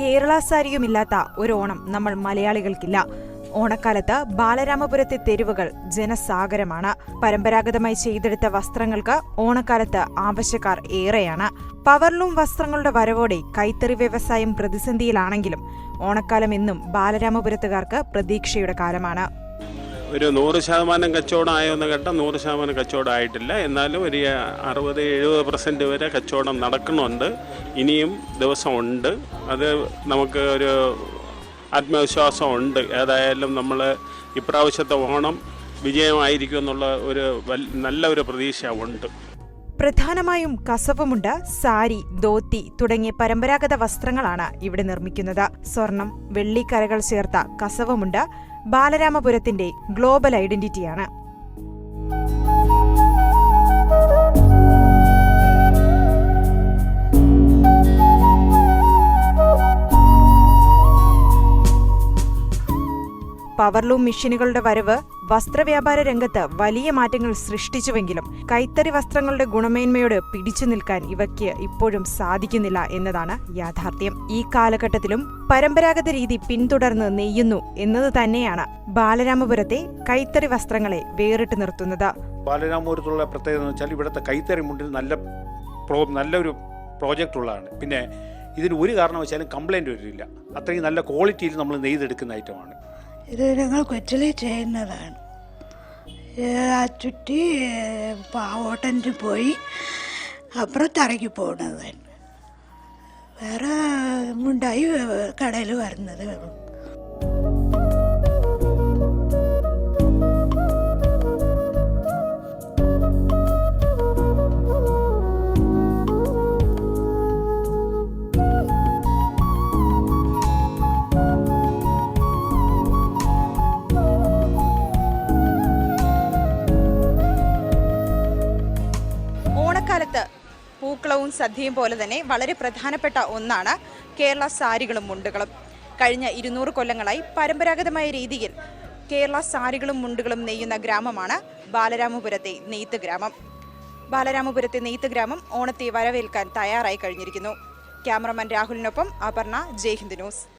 കേരള സാരിയും ഇല്ലാത്ത ഒരു ഓണം നമ്മൾ മലയാളികൾക്കില്ല. ഓണക്കാലത്ത് ബാലരാമപുരത്തെ തെരുവുകൾ ജനസാഗരമാണ്. പരമ്പരാഗതമായി ചെയ്തെടുത്ത വസ്ത്രങ്ങൾക്ക് ഓണക്കാലത്ത് ആവശ്യക്കാർ ഏറെയാണ്. പവർലൂം വസ്ത്രങ്ങളുടെ വരവോടെ കൈത്തറി വ്യവസായം പ്രതിസന്ധിയിലാണെങ്കിലും ഓണക്കാലം എന്നും ബാലരാമപുരത്തുകാർക്ക് പ്രതീക്ഷയുടെ കാലമാണ്. ഒരു നൂറ് ശതമാനം കച്ചവടം ആയോന്ന് കേട്ടാൽ നൂറ് ശതമാനം കച്ചവടം ആയിട്ടില്ല എന്നാലും ഒരു അറുപത് എഴുപത് പെർസെന്റ് വരെ കച്ചവടം നടക്കുന്നുണ്ട് ഇനിയും ദിവസമുണ്ട്. അത് നമുക്ക് ഒരു ആത്മവിശ്വാസം ഉണ്ട് ഏതായാലും നമ്മൾ ഇപ്രാവശ്യത്തെ ഓണം വിജയമായിരിക്കും എന്നുള്ള ഒരു നല്ലൊരു പ്രതീക്ഷ ഉണ്ട്. പ്രധാനമായും കസവുമുണ്ട് സാരി ധോത്തി തുടങ്ങിയ പരമ്പരാഗത വസ്ത്രങ്ങളാണ് ഇവിടെ നിർമ്മിക്കുന്നത്. സ്വർണം വെള്ളിക്കരകൾ ചേർത്ത കസവുമുണ്ട് ബാലരാമപുരത്തിന്റെ ഗ്ലോബൽ ഐഡന്റിറ്റിയാണ്. പവർലൂം മെഷീനുകളുടെ വരവ് വസ്ത്രവ്യാപാര രംഗത്ത് വലിയ മാറ്റങ്ങൾ സൃഷ്ടിച്ചുവെങ്കിലും കൈത്തറി വസ്ത്രങ്ങളുടെ ഗുണമേന്മയോട് പിടിച്ചു നിൽക്കാൻ ഇവയ്ക്ക് ഇപ്പോഴും സാധിക്കുന്നില്ല എന്നതാണ് യാഥാർത്ഥ്യം. ഈ കാലഘട്ടത്തിലും പരമ്പരാഗത രീതി പിന്തുടർന്ന് നെയ്യുന്നു എന്നത് തന്നെയാണ് ബാലരാമപുരത്തെ കൈത്തറി വസ്ത്രങ്ങളെ വേറിട്ട് നിർത്തുന്നത്. ബാലരാമപുരത്തുള്ള പ്രത്യേകത എന്ന് വെച്ചാൽ ഇവിടുത്തെ കൈത്തറി മുണ്ടിൽ നല്ല നല്ലൊരു പ്രോജക്റ്റ് ഉള്ളതാണ്. പിന്നെ ഇതിന് ഒരു കാരണവശാലും കംപ്ലൈന്റ് വരില്ല. അത്രയും നല്ല ക്വാളിറ്റിയിൽ നമ്മൾ നെയ്തെടുക്കുന്ന ഐറ്റമാണ് ഇത് ഞങ്ങൾ കൊച്ചിലെ ചെയ്യുന്നതാണ്. ആ ചുറ്റി പാവോട്ടന്റെ പോയി അപ്പുറത്തറയ്ക്ക് പോകുന്നത് തന്നെ വേറെ മുണ്ടായി കടയിൽ വരുന്നത്. ഓണക്കാലത്ത് പൂക്കളവും സദ്യയും പോലെ തന്നെ വളരെ പ്രധാനപ്പെട്ട ഒന്നാണ് കേരള സാരികളും മുണ്ടുകളും. കഴിഞ്ഞ ഇരുന്നൂറ് കൊല്ലങ്ങളായി പരമ്പരാഗതമായ രീതിയിൽ കേരള സാരികളും മുണ്ടുകളും നെയ്യുന്ന ഗ്രാമമാണ് ബാലരാമപുരത്തെ നെയ്ത്ത് ഗ്രാമം. ബാലരാമപുരത്തെ നെയ്ത്ത് ഗ്രാമം ഓണത്തെ വരവേൽക്കാൻ തയ്യാറായി കഴിഞ്ഞിരിക്കുന്നു. ക്യാമറമാൻ രാഹുലിനൊപ്പം അപർണ ജയ്ഹിന്ദ് ന്യൂസ്.